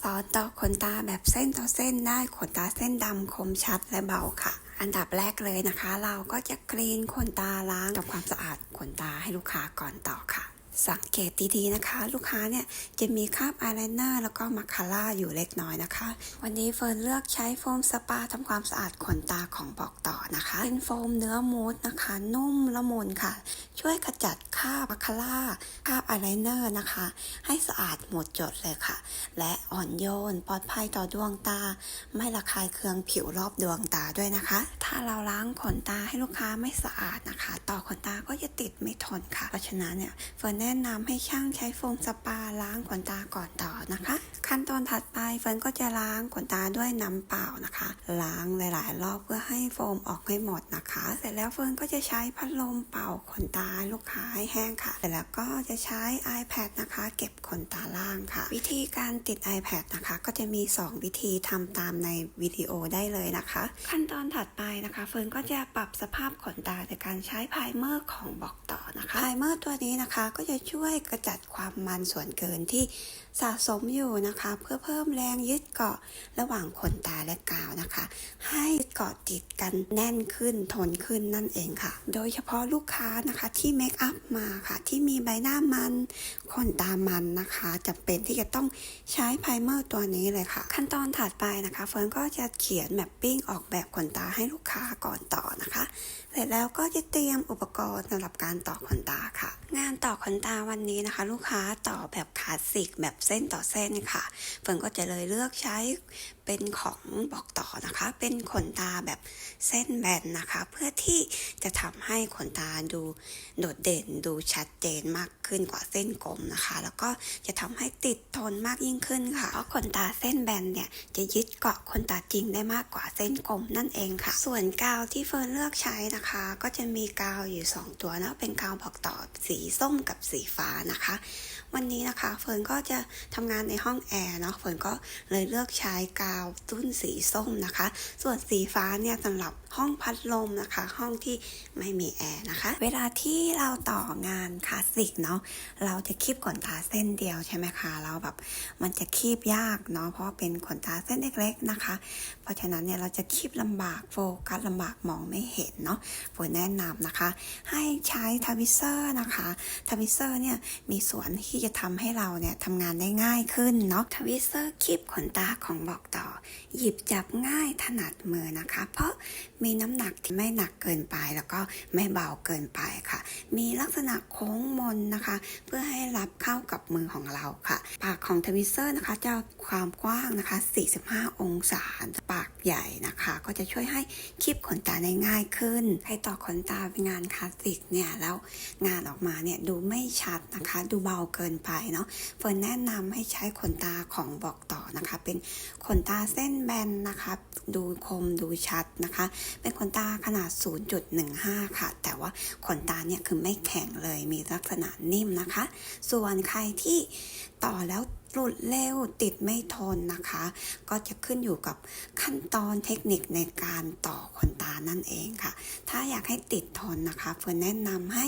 ซอสต่อขนตาแบบเส้นต่อเส้นได้ขนตาเส้นดำคมชัดและเบาค่ะ อันดับแรกเลยนะคะ เราก็จะกรีนขนตาล้างทำความสะอาดขนตาให้ลูกค้าก่อนต่อค่ะ สังเกตดีๆนะคะ ลูกค้าเนี่ยจะมีคราบอายไลเนอร์แล้วก็มาคาร่าอยู่เล็กน้อยนะคะ วันนี้เฟิร์นเลือกใช้โฟมสปาทำความสะอาดขนตาของบอกต่อนะคะ เป็นโฟมเนื้อมูสนะคะ นุ่มละมุนค่ะ ช่วยขจัดคราบมาคาร่าคราบอายไลเนอร์นะคะ ให้สะอาดหมดจดเลยค่ะ และอ่อนโยนปลอดภัยต่อดวงตา ไม่ระคายเคืองผิวรอบดวงตาด้วยนะคะ ถ้าเราล้างขนตาให้ลูกค้าไม่สะอาดนะคะ ต่อขนตาก็จะติดไม่ทนค่ะ เพราะฉะนั้นเนี่ยเฟิร์นแนะนำให้ช่างใช้โฟมสปาล้างขนตาก่อนต่อนะคะ ขั้นตอนถัดไปเฟิร์นก็จะล้างขนตาด้วยน้ำเปล่านะคะ ล้างหลาย ๆ รอบเพื่อให้โฟมออกให้หมดนะคะ เสร็จแล้วเฟิร์นก็จะใช้พัดลมเป่าขนตาลูกค้าให้แห้งค่ะ เสร็จแล้วก็จะใช้ iPad นะคะ เก็บขนตาล่างค่ะ วิธีการติด iPad นะคะ ก็จะมี 2 วิธีทำตามในวิดีโอได้เลยนะคะ ขั้นตอนถัดไปนะคะ เฟิร์นก็จะปรับสภาพขนตาโดยการใช้ไพรเมอร์ของบอกต่อนะคะไพรเมอร์ตัวนี้นะคะก็จะช่วยกระจัดความมันส่วนเกินที่สะสมอยู่นะคะ เพื่อเพิ่มแรงยึดเกาะระหว่างขนตาและกาวนะคะ ให้เกาะติดกันแน่นขึ้นทนขึ้นนั่นเองค่ะ โดยเฉพาะลูกค้านะคะที่เมคอัพมาค่ะ ที่มีใบหน้ามันขนตามันนะคะจำเป็นที่จะต้องใช้ไพรเมอร์ตัวนี้เลยค่ะ ขั้นตอนถัดไปนะคะเฟิร์นก็จะเขียนแมปปิ้งออกแบบขนตาให้ลูกค้าก่อนต่อนะคะ เสร็จแล้วก็จะเตรียมอุปกรณ์สำหรับการต่อขนตาค่ะ งานต่อขนตาวันนี้นะคะ ลูกค้าต่อแบบคลาสสิกแบบเส้นต่อเส้นค่ะเฟิร์นก็จะเลยเลือกใช้ เป็นของบอกต่อนะคะ เป็นขนตาแบบเส้นแบนนะคะ เพื่อที่จะทำให้ขนตาดูโดดเด่นดูชัดเจนมากขึ้นกว่าเส้นกลมนะคะ แล้วก็จะทำให้ติดทนมากยิ่งขึ้นค่ะ เพราะขนตาเส้นแบนเนี่ยจะยึดเกาะขนตาจริงได้มากกว่าเส้นกลมนั่นเองค่ะ ส่วนกาวที่เฟิร์นเลือกใช้นะคะ ก็จะมีกาวอยู่ 2 ตัวนะเป็นกาวบอกต่อสีส้มกับสีฟ้านะคะ วันนี้นะคะเฟิร์นก็จะทำงานในห้องแอร์เนาะเฟิร์นก็เลยเลือกใช้กาวาวตุ้นสีส้มนะคะ ส่วนสีฟ้าเนี่ยสำหรับห้องพัดลมนะคะ ห้องที่ไม่มีแอร์นะคะ เวลาที่เราต่องานคลาสสิกเนาะเราจะคีบขนตาเส้นเดียวใช่ไหมคะเราแบบมันจะคีบยากเนาะเพราะเป็นขนตาเส้นเล็กๆนะคะ เพราะฉะนั้นเนี่ยเราจะคีบลำบากโฟกัสลำบากมองไม่เห็นเนาะเฟิร์นแนะนำนะคะ ให้ใช้ทวิเซอร์นะคะทวิเซอร์เนี่ยมีส่วนที่จะทำให้เราเนี่ยทำงานได้ง่ายขึ้นเนาะทวิเซอร์คีบขนตาของบอกต่อ หยิบจับง่ายถนัดมือนะคะ เพราะมีน้ำหนักที่ไม่หนักเกินไปแล้วก็ไม่เบาเกินไปค่ะ มีลักษณะโค้งมนนะคะ เพื่อให้รับเข้ากับมือของเราค่ะ ปากของทวิเซอร์นะคะจะความกว้างนะคะ 45 องศาปากใหญ่นะคะ ก็จะช่วยให้คีบขนตาได้ง่ายขึ้น ให้ต่อขนตาเป็นงานคลาสสิกเนี่ยแล้วงานออกมาเนี่ยดูไม่ชัดนะคะ ดูเบาเกินไปเนาะเฟิร์นแนะนำให้ใช้ขนตาของบอกต่อนะคะ เป็นขนตาเส้นแบนนะคะ ดูคมดูชัดนะคะ เป็นขนตาขนาด 0.15 ค่ะ แต่ว่าขนตาเนี่ยคือไม่แข็งเลยมีลักษณะนิ่มนะคะ ส่วนใครที่ต่อแล้วหลุดเร็วติดไม่ทนนะคะ ก็จะขึ้นอยู่กับขั้นตอนเทคนิคในการต่อขนตานั่นเองค่ะ ถ้าอยากให้ติดทนนะคะเฟิร์นแนะนำให้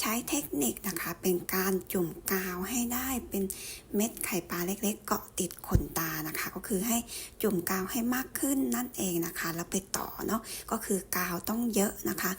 ใช้เทคนิคนะคะ เป็นการจุ่มกาวให้ได้เป็นเม็ดไข่ปลาเล็ก ๆ เกาะติดขนตานะคะ ก็คือให้จุ่มกาวให้มากขึ้นนั่นเองนะคะ แล้วไปต่อเนาะก็คือกาวต้องเยอะนะคะ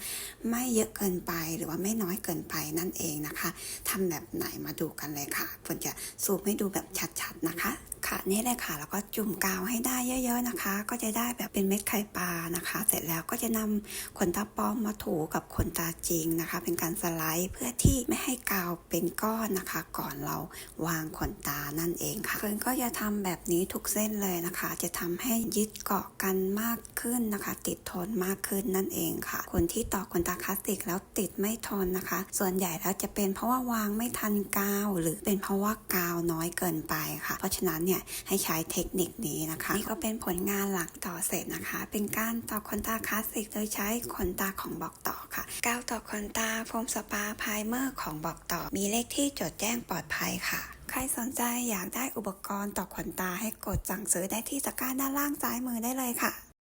ไม่เยอะเกินไปหรือว่าไม่น้อยเกินไปนั่นเองนะคะทำแบบไหนมาดูกันเลยค่ะเฟิร์นจะซูมให้ดูแบบชัดๆนะคะ ค่ะนี่เลยค่ะ แล้วก็จุ่มกาวให้ได้เยอะๆนะคะ ก็จะได้แบบเป็นเม็ดไข่ปลานะคะ เสร็จแล้วก็จะนำขนตาปลอมมาถูกับขนตาจริงนะคะ เป็นการสไลด์เพื่อที่ไม่ให้กาวเป็นก้อนนะคะ ก่อนเราวางขนตานั่นเองค่ะเฟิร์นก็จะทำแบบนี้ทุกเส้นเลยนะคะ จะทำให้ยึดเกาะกันมากขึ้นนะคะ ติดทนมากขึ้นนั่นเองค่ะ คนที่ต่อขนตาคลาสสิกแล้วติดไม่ทนนะคะ ส่วนใหญ่แล้วจะเป็นเพราะว่าวางไม่ทันกาว หรือเป็นเพราะว่ากาวน้อยเกินไปค่ะ เพราะฉะนั้นเนี่ยให้ใช้เทคนิคนี้นะคะนี่ก็เป็นผลงานหลังต่อเสร็จนะคะ เป็นการต่อขนตาคลาสสิกโดยใช้ขนตาของบอกต่อค่ะกาวต่อขนตาโฟมสปาไพรเมอร์ของบอกต่อ มีเลขที่จดแจ้งปลอดภัยค่ะใครสนใจอยากได้อุปกรณ์ต่อขนตาให้กดสั่งซื้อได้ที่ตะกร้าด้านล่างซ้ายมือได้เลยค่ะ